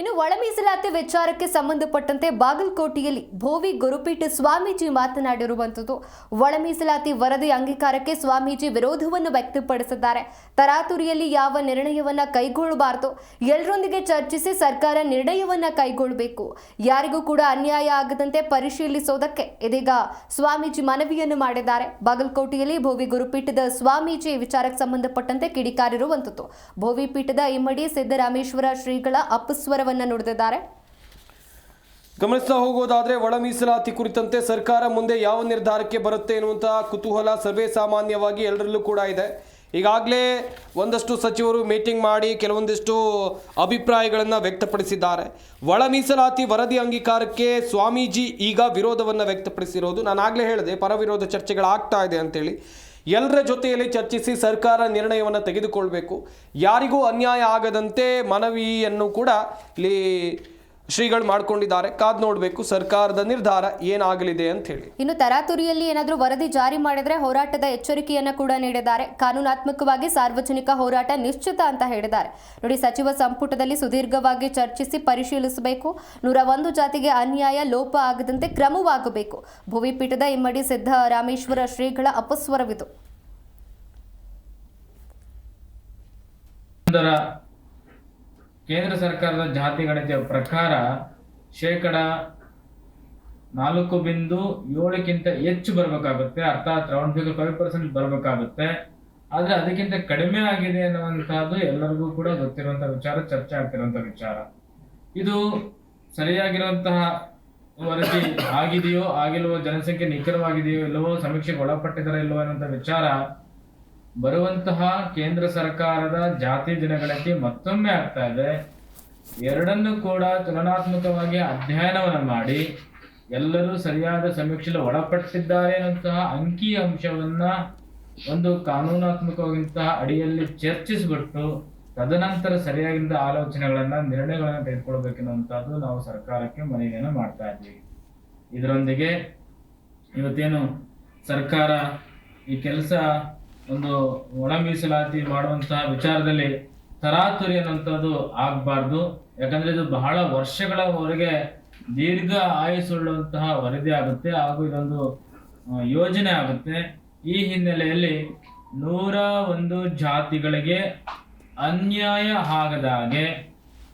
ಇನ್ನು ಒಳ ಮೀಸಲಾತಿ ವಿಚಾರಕ್ಕೆ ಸಂಬಂಧಪಟ್ಟಂತೆ ಬಾಗಲಕೋಟೆಯಲ್ಲಿ ಭೋವಿ ಗುರುಪೀಠ ಸ್ವಾಮೀಜಿ ಮಾತನಾಡಿರುವಂಥದ್ದು. ಒಳ ಮೀಸಲಾತಿ ವರದಿ ಅಂಗೀಕಾರಕ್ಕೆ ಸ್ವಾಮೀಜಿ ವಿರೋಧವನ್ನು ವ್ಯಕ್ತಪಡಿಸಿದ್ದಾರೆ. ತರಾತುರಿಯಲ್ಲಿ ಯಾವ ನಿರ್ಣಯವನ್ನ ಕೈಗೊಳ್ಳಬಾರದು ಎಲ್ಲರೊಂದಿಗೆ ಚರ್ಚಿಸಿ ಸರ್ಕಾರ ನಿರ್ಣಯವನ್ನ ಕೈಗೊಳ್ಳಬೇಕು. ಯಾರಿಗೂ ಕೂಡ ಅನ್ಯಾಯ ಆಗದಂತೆ ಪರಿಶೀಲಿಸೋದಕ್ಕೆ ಇದೀಗ ಸ್ವಾಮೀಜಿ ಮನವಿಯನ್ನು ಮಾಡಿದ್ದಾರೆ. ಬಾಗಲಕೋಟೆಯಲ್ಲಿ ಭೋವಿ ಗುರುಪೀಠದ ಸ್ವಾಮೀಜಿ ವಿಚಾರಕ್ಕೆ ಸಂಬಂಧಪಟ್ಟಂತೆ ಕಿಡಿಕಾರಿರುವಂಥದ್ದು. ಭೋವಿ ಪೀಠದ ಇಮ್ಮಡಿ ಸಿದ್ದರಾಮೇಶ್ವರ ಶ್ರೀಗಳ ಅಪಸ್ವರವನ್ನ ನುಡಿದಿದ್ದಾರೆ. ಗಮನಿಸ್ತಾ ಹೋಗೋದಾದ್ರೆ ಒಳ ಮೀಸಲಾತಿ ಕುರಿತಂತೆ ಸರ್ಕಾರ ಮುಂದೆ ಯಾವ ನಿರ್ಧಾರಕ್ಕೆ ಬರುತ್ತೆ ಎನ್ನುವಂತಹ ಕುತೂಹಲ ಸರ್ವೇ ಸಾಮಾನ್ಯವಾಗಿ ಎಲ್ಲರಲ್ಲೂ ಕೂಡ ಇದೆ. ಈಗಾಗಲೇ ಒಂದಷ್ಟು ಸಚಿವರು ಮೀಟಿಂಗ್ ಮಾಡಿ ಕೆಲವೊಂದಿಷ್ಟು ಅಭಿಪ್ರಾಯಗಳನ್ನು ವ್ಯಕ್ತಪಡಿಸಿದ್ದಾರೆ. ಒಳ ಮೀಸಲಾತಿ ವರದಿ ಅಂಗೀಕಾರಕ್ಕೆ ಸ್ವಾಮೀಜಿ ಈಗ ವಿರೋಧವನ್ನು ವ್ಯಕ್ತಪಡಿಸಿರೋದು. ನಾನು ಆಗಲೇ ಹೇಳಿದೆ, ಪರವಿರೋಧ ಚರ್ಚೆಗಳು ಚರ್ಚೆಗಳಾಗ್ತಾ ಇದೆ ಅಂತೇಳಿ. ಎಲ್ಲರ ಜೊತೆಯಲ್ಲಿ ಚರ್ಚಿಸಿ ಸರ್ಕಾರ ನಿರ್ಣಯವನ್ನು ತೆಗೆದುಕೊಳ್ಬೇಕು. ಯಾರಿಗೂ ಅನ್ಯಾಯ ಆಗದಂತೆ ಮನವಿಯನ್ನು ಕೂಡ ಇಲ್ಲಿ ಶ್ರೀಗಳು ಮಾಡ್ಕೊಂಡಿದ್ದಾರೆ. ಕಾದ್ ನೋಡಬೇಕು ಸರ್ಕಾರದ ನಿರ್ಧಾರ ಏನಾಗಲಿದೆ ಅಂತ ಹೇಳಿ. ಇನ್ನು ತರಾತುರಿಯಲ್ಲಿ ಏನಾದರೂ ವರದಿ ಜಾರಿ ಮಾಡಿದ್ರೆ ಹೋರಾಟದ ಎಚ್ಚರಿಕೆಯನ್ನು ಕೂಡ ನೀಡಿದ್ದಾರೆ. ಕಾನೂನಾತ್ಮಕವಾಗಿ ಸಾರ್ವಜನಿಕ ಹೋರಾಟ ನಿಶ್ಚಿತ ಅಂತ ಹೇಳಿದ್ದಾರೆ. ನೋಡಿ ಸಚಿವ ಸಂಪುಟದಲ್ಲಿ ಸುದೀರ್ಘವಾಗಿ ಚರ್ಚಿಸಿ ಪರಿಶೀಲಿಸಬೇಕು. ನೂರ ಒಂದು ಜಾತಿಗೆ ಅನ್ಯಾಯ ಲೋಪ ಆಗದಂತೆ ಕ್ರಮವಾಗಬೇಕು. ಭುವಿಪೀಠದ ಇಮ್ಮಡಿ ಸಿದ್ದರಾಮೇಶ್ವರ ಶ್ರೀಗಳ ಅಪಸ್ವರವಿದು. ಕೇಂದ್ರ ಸರ್ಕಾರದ ಜಾತಿ ಗಣತಿಯ ಪ್ರಕಾರ ಶೇಕಡ ನಾಲ್ಕು ಬಿಂದು ಏಳಕ್ಕಿಂತ ಹೆಚ್ಚು ಬರಬೇಕಾಗುತ್ತೆ. ಅರ್ಥಾತ್ ರೌಂಡ್ ಫಿಗರ್ ಫೈವ್ ಪರ್ಸೆಂಟ್ ಬರಬೇಕಾಗುತ್ತೆ. ಆದರೆ ಅದಕ್ಕಿಂತ ಕಡಿಮೆ ಆಗಿದೆ ಅನ್ನುವಂಥದ್ದು ಎಲ್ಲರಿಗೂ ಕೂಡ ಗೊತ್ತಿರುವಂಥ ವಿಚಾರ, ಚರ್ಚೆ ಆಗ್ತಿರುವಂಥ ವಿಚಾರ. ಇದು ಸರಿಯಾಗಿರುವಂತಹ ವರದಿ ಆಗಿದೆಯೋ, ಆಗಿಲ್ವೋ, ಜನಸಂಖ್ಯೆ ನಿಖರವಾಗಿದೆಯೋ, ಇಲ್ಲವೋ, ಸಮೀಕ್ಷೆಗೆ ಒಳಪಟ್ಟಿದ್ದಾರೆ, ಇಲ್ಲವೋ ಅನ್ನುವಂಥ ವಿಚಾರ ಬರುವಂತಹ ಕೇಂದ್ರ ಸರ್ಕಾರದ ಜಾತಿ ದಿನಗಳಲ್ಲಿ ಮತ್ತೊಮ್ಮೆ ಆಗ್ತಾ ಇದೆ. ಎರಡನ್ನು ಕೂಡ ತುಲನಾತ್ಮಕವಾಗಿ ಅಧ್ಯಯನವನ್ನು ಮಾಡಿ ಎಲ್ಲರೂ ಸರಿಯಾದ ಸಮೀಕ್ಷೆಗೆ ಒಳಪಟ್ಟಿದ್ದಾರೆ ಅನ್ನುವಂತಹ ಅಂಕಿ ಅಂಶವನ್ನ ಒಂದು ಕಾನೂನಾತ್ಮಕವಾಗಿಂತಹ ಅಡಿಯಲ್ಲಿ ಚರ್ಚಿಸಿಬಿಟ್ಟು ತದನಂತರ ಸರಿಯಾಗಿದ್ದ ಆಲೋಚನೆಗಳನ್ನು, ನಿರ್ಣಯಗಳನ್ನು ತೆಗೆದುಕೊಳ್ಬೇಕೆನ್ನುವಂಥದ್ದು ನಾವು ಸರ್ಕಾರಕ್ಕೆ ಮನವಿಯನ್ನು ಮಾಡ್ತಾ ಇದ್ದೀವಿ. ಇದರೊಂದಿಗೆ ಇವತ್ತೇನು ಸರ್ಕಾರ ಈ ಕೆಲಸ ಒಂದು ಒಣ ಮೀಸಲಾತಿ ಮಾಡುವಂತಹ ವಿಚಾರದಲ್ಲಿ ತರಾತುರಿ ಅನ್ನುವಂಥದ್ದು ಆಗಬಾರ್ದು. ಯಾಕಂದ್ರೆ ಇದು ಬಹಳ ವರ್ಷಗಳವರೆಗೆ ದೀರ್ಘ ಆಯುಸುಳ್ಳುವಂತಹ ವರದಿ ಆಗುತ್ತೆ ಹಾಗೂ ಇದೊಂದು ಯೋಜನೆ ಆಗುತ್ತೆ. ಈ ಹಿನ್ನೆಲೆಯಲ್ಲಿ ನೂರ ಒಂದು ಜಾತಿಗಳಿಗೆ ಅನ್ಯಾಯ ಆಗದ ಹಾಗೆ,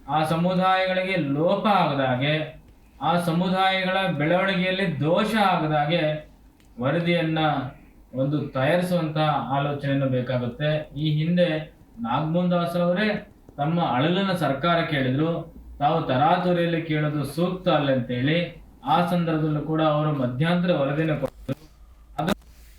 ಆ ಸಮುದಾಯಗಳಿಗೆ ಲೋಪ ಆಗದ ಹಾಗೆ, ಆ ಸಮುದಾಯಗಳ ಬೆಳವಣಿಗೆಯಲ್ಲಿ ದೋಷ ಆಗದ ಹಾಗೆ ವರದಿಯನ್ನ ಒಂದು ತಯಾರಿಸುವಂತ ಆಲೋಚನೆಯನ್ನು ಬೇಕಾಗುತ್ತೆ. ಈ ಹಿಂದೆ ನಾಗಮೋಹನ್ ದಾಸ್ ಅವರೇ ತಮ್ಮ ಅಳಲಿನ ಸರ್ಕಾರ ಕೇಳಿದ್ರು ತಾವು ತರಾತುರಿಯಲ್ಲಿ ಕೇಳೋದು ಸೂಕ್ತ ಅಲ್ಲ ಅಂತೇಳಿ. ಆ ಸಂದರ್ಭದಲ್ಲೂ ಕೂಡ ಅವರು ಮಧ್ಯಾಂತರ ವರದಿಯನ್ನು